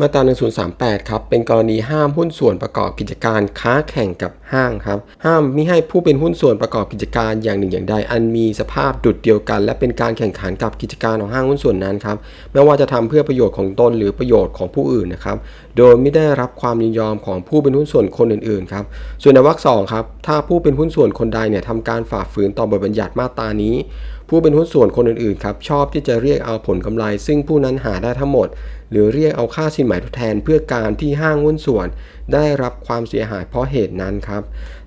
มาตรา1038 ครับ เป็นกรณีห้ามหุ้นส่วนประกอบกิจการค้าแข่งกับห้างครับ ห้ามมิให้ผู้เป็นหุ้นส่วนประกอบกิจการอย่างหนึ่งอย่างใด อันมีสภาพดุดเดียวกัน และเป็นการแข่งขันกับกิจการของห้างหุ้นส่วนนั้นครับ ไม่ว่าจะทำเพื่อประโยชน์ของตนหรือประโยชน์ของผู้อื่นนะครับ โดยไม่ได้รับความยินยอมของผู้เป็นหุ้นส่วนคนอื่นๆครับ ส่วนในวรรคสองครับ ถ้าผู้เป็นหุ้นส่วนคนใดเนี่ยทำการฝ่าฝืนต่อบทบัญญัติมาตรานี้ ผู้เป็นหุ้นส่วนคนอื่นๆครับชอบที่จะเรียกเอาผลกำไร ซึ่งผู้นั้นหาได้ทั้งหมด หรือเรียกเอาค่าสินไหมทดแทน เพื่อการที่ห้างหุ้นส่วน ได้รับความเสียหายเพราะเหตุนั้นครับ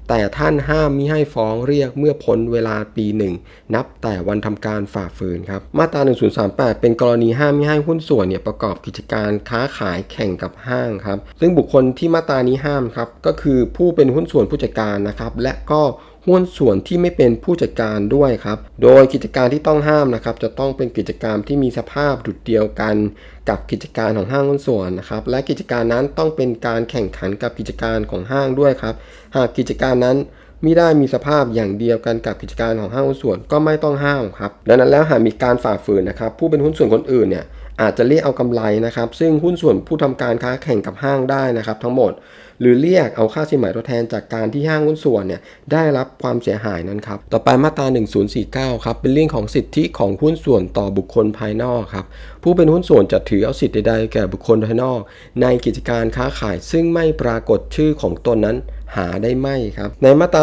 แต่ท่านห้ามมิให้ฟ้องเรียกเมื่อพ้นเวลาปีหนึ่งนับแต่วันทำการฝ่าฝืนครับ มาตรา 1038 เป็นกรณีห้ามมิให้หุ้นส่วนเนี่ยประกอบกิจการค้าขายแข่งกับห้างครับ ซึ่งบุคคลที่มาตรานี้ห้ามครับ ก็คือผู้เป็นหุ้นส่วนผู้จัดการนะครับ และก็หุ้นส่วนที่ไม่เป็นผู้จัดการด้วยครับ โดยกิจการที่ต้องห้ามนะครับ จะต้องเป็นกิจกรรที่มีสภาพดุดเดียวกัน กับกิจการของห้างหุ้นส่วนนะครับ และกิจการนั้นต้องเป็นการแข่งขันกับกิจการของห้างด้วยครับ หากกิจการนั้นไม่ได้มีสภาพอย่างเดียวกันกับกิจการของห้างหุ้นส่วนก็ไม่ต้องห้ามครับ ดังนั้นแล้วหากมีการฝ่าฝืนนะครับ ผู้เป็นหุ้นส่วนคนอื่นเนี่ย อาจจะเรียกเอากำไรนะครับ ซึ่งหุ้นส่วนผู้ทำการค้าแข่งกับห้างได้นะครับทั้งหมด หรือเรียกเอาค่าสินไหมทดแทนจากการที่ห้างหุ้นส่วนเนี่ยได้รับความเสียหายนั้นครับ ต่อไปมาตรา 1049 ครับ เป็นเรื่องของสิทธิของหุ้นส่วนต่อบุคคลภายนอกครับ ผู้เป็นหุ้นส่วนจะถือเอาสิทธิใดๆแก่บุคคลภายนอก ในกิจการค้าขาย ซึ่งไม่ปรากฏชื่อของตนนั้นหาได้ไม่ครับ ในมาตรา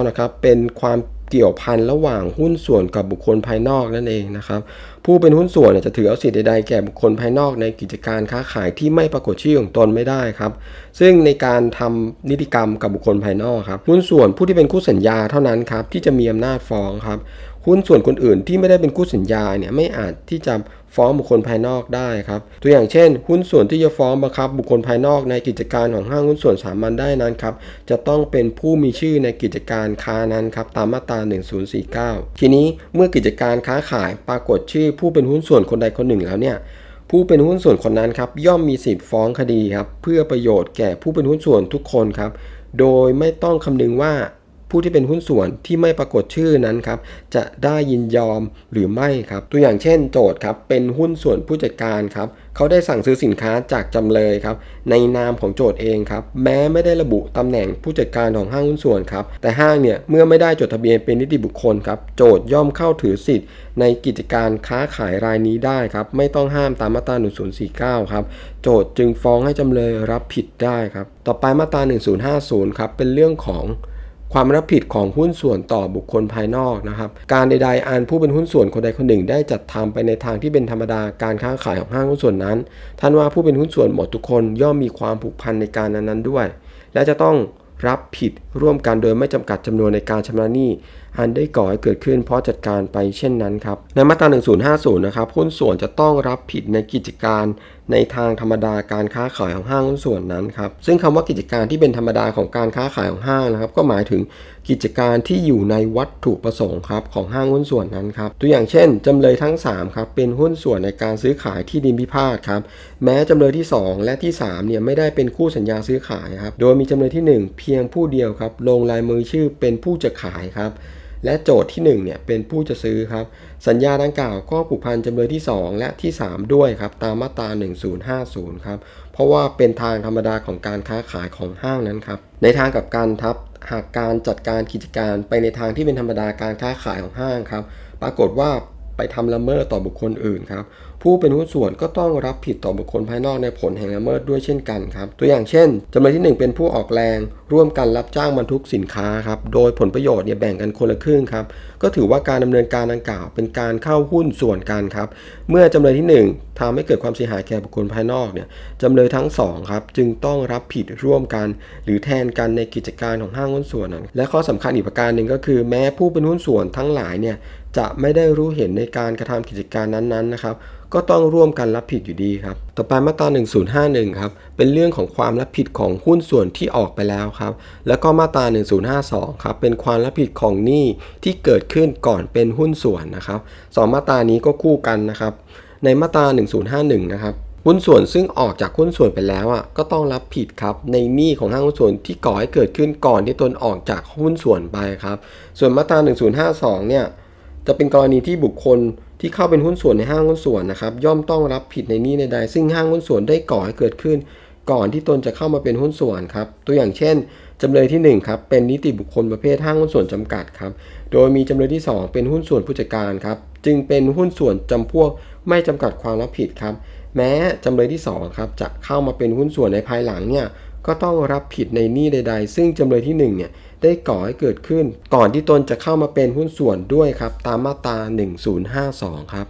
1049 นะครับ เป็นความ เกี่ยวพันระหว่างหุ้นส่วนกับบุคคลภายนอกนั่นเองนะครับ ผู้เป็นหุ้นส่วนจะถือเอาสิทธิ์ใดๆแก่บุคคลภายนอกในกิจการค้าขายที่ไม่ปรากฏชื่อของตนไม่ได้ครับ ซึ่งในการทำนิติกรรมกับบุคคลภายนอกครับ หุ้นส่วนผู้ที่เป็นคู่สัญญาเท่านั้นครับที่จะมีอำนาจฟ้องครับ หุ้นส่วนคนอื่นที่ไม่ได้เป็นคู่สัญญาเนี่ยไม่อาจที่จะฟ้องบุคคลภายนอกได้ครับ ตัวอย่างเช่น หุ้นส่วนที่จะฟ้องบังคับบุคคลภายนอกในกิจการของห้างหุ้นส่วนสามัญได้นั้นครับจะต้องเป็นผู้มีชื่อในกิจการค้านั้นครับตามมาตรา 1049 ทีนี้เมื่อกิจการค้าขายปรากฏชื่อ ผู้เป็นหุ้นส่วนคนใดคนหนึ่งแล้วเนี่ยผู้เป็นหุ้นส่วนคนนั้นครับย่อมมีสิทธิ์ฟ้องคดีครับเพื่อประโยชน์แก่ผู้เป็นหุ้นส่วนทุกคนครับโดยไม่ต้องคำนึงว่า ผู้ที่เป็นหุ้นส่วนที่ไม่ปรากฏชื่อนั้นครับจะได้ยินยอมหรือไม่ครับ ตัวอย่างเช่นโจทย์ครับเป็นหุ้นส่วนผู้จัดการครับเขาได้สั่งซื้อสินค้าจากจำเลยครับในนามของโจทย์เองครับแม้ไม่ได้ระบุตำแหน่งผู้จัดการของห้างหุ้นส่วนครับแต่ห้างเนี่ยเมื่อไม่ได้จดทะเบียนเป็นนิติบุคคลครับโจทย์ย่อมเข้าถือสิทธิ์ ในกิจการค้าขายรายนี้ได้ครับไม่ต้องห้ามตามมาตรา 1049 ครับโจทย์จึงฟ้องให้จำเลยรับผิดได้ครับต่อไปมาตรา 1050 ครับเป็นเรื่องของ ความรับผิดของหุ้นส่วนต่อบุคคลภายนอกนะครับ การใดๆอันผู้เป็นหุ้นส่วนคนใดคนหนึ่งได้จัดทำไปในทางที่เป็นธรรมดาการค้าขายของห้างหุ้นส่วนนั้น ท่านว่าผู้เป็นหุ้นส่วนหมดทุกคนย่อมมีความผูกพันในการนั้นๆด้วย และจะต้องรับผิดร่วมกันโดยไม่จำกัดจำนวนในการชำระหนี้ อันได้ก่อให้เกิดขึ้นเพราะจัดการไปเช่นนั้นครับ ในมาตรา 1050 นะครับ หุ้นส่วนจะต้องรับผิดในกิจการ ในทางธรรมดาการค้าขายของห้างหุ้นส่วนนั้นครับซึ่งคำว่ากิจการที่เป็นธรรมดาของการค้าขายของห้างนะครับ ก็หมายถึงกิจการที่อยู่ในวัตถุประสงค์ครับของห้างหุ้นส่วนนั้นครับตัวอย่างเช่น จำเลยทั้ง3ครับเป็นหุ้นส่วนในการซื้อขายที่ดินพิพาทครับแม้จำเลยที่ 2 และที่3เนี่ยไม่ได้เป็นคู่สัญญาซื้อขายครับโดยมีจำเลยที่ 1 เพียงผู้เดียวครับลงลายมือชื่อเป็นผู้จะขายครับ และโจทย์ที่ 1 เนี่ยเป็นผู้จะซื้อครับ สัญญาดังกล่าวก็ผูกพันจำเลยที่ 2 และที่ 3 ด้วยครับ ตามมาตรา 1050 ครับ เพราะว่าเป็นทางธรรมดาของการค้าขายของห้างนั้นครับ ในทางกับการทับหากการจัดการกิจการไปในทางที่เป็นธรรมดาการค้าขายของห้างครับ ปรากฏว่า ไปทำละเมิดต่อบุคคลอื่นครับผู้เป็นหุ้นส่วนก็ต้องรับผิดต่อบุคคลภายนอกในผลแห่งละเมิดด้วยเช่นกันครับ ตัวอย่างเช่นจำเลยที่ 1 เป็นผู้ออกแรง ร่วมกันรับจ้างบรรทุกสินค้าครับโดยผลประโยชน์เนี่ยแบ่งกันคนละครึ่งครับก็ถือว่าการดำเนินการดังกล่าว เป็นการเข้าหุ้นส่วนกันครับเมื่อจำเลยที่ 1ทำให้เกิดความเสียหายแก่บุคคลภายนอกเนี่ยจำเลยทั้ง2ครับจึงต้องรับผิดร่วมกัน หรือแทนกันในกิจการของห้างหุ้นส่วนนั้นและข้อสำคัญอีกประการหนึ่งก็คือ แม้ผู้เป็นหุ้นส่วนทั้งหลายเนี่ยจะไม่ได้รู้เห็นในการกระทำกิจการนั้นๆนะครับ ก็ต้องร่วมกันรับผิดอยู่ดีครับ ต่อไปมาตรา 1051 ครับ เป็นเรื่องของความรับผิดของหุ้นส่วนที่ออกไปแล้วครับ แล้วก็มาตรา 1052 ครับ เป็นความรับผิดของหนี้ที่เกิดขึ้นก่อนเป็นหุ้นส่วนนะครับสองมาตรานี้ก็คู่กันนะครับ ในมาตรา 1051 นะครับหุ้นส่วนซึ่งออกจากหุ้นส่วนไปแล้วอะก็ต้องรับผิดครับในหนี้ของห้างหุ้นส่วนที่ก่อให้เกิดขึ้นก่อนที่ตนออกจากหุ้นส่วนไปครับ ส่วนมาตรา 1052 เนี่ย จะเป็นกรณีที่บุคคลที่เข้าเป็นหุ้นส่วนในห้างหุ้นส่วนนะครับ ย่อมต้องรับผิดในนี้ในใด ซึ่งห้างหุ้นส่วนได้ก่อให้เกิดขึ้น ก่อนที่ตนจะเข้ามาเป็นหุ้นส่วนครับ ตัวอย่างเช่นจำเลยที่1ครับเป็นนิติบุคคลประเภทห้างหุ้นส่วนจำกัดครับ โดยมีจำเลยที่ 2 เป็นหุ้นส่วนผู้จัดการครับ จึงเป็นหุ้นส่วนจำพวกไม่จำกัดความรับผิดครับ แม้จำเลยที่2ครับจะเข้ามาเป็นหุ้นส่วนในภายหลังเนี่ย ก็ต้องรับผิดในหนี้ใด ๆ ซึ่งจำเลยที่1เนี่ยได้ก่อให้เกิดขึ้น ก่อนที่ตนจะเข้ามาเป็นหุ้นส่วนด้วยครับ ตามมาตรา 1052 ครับ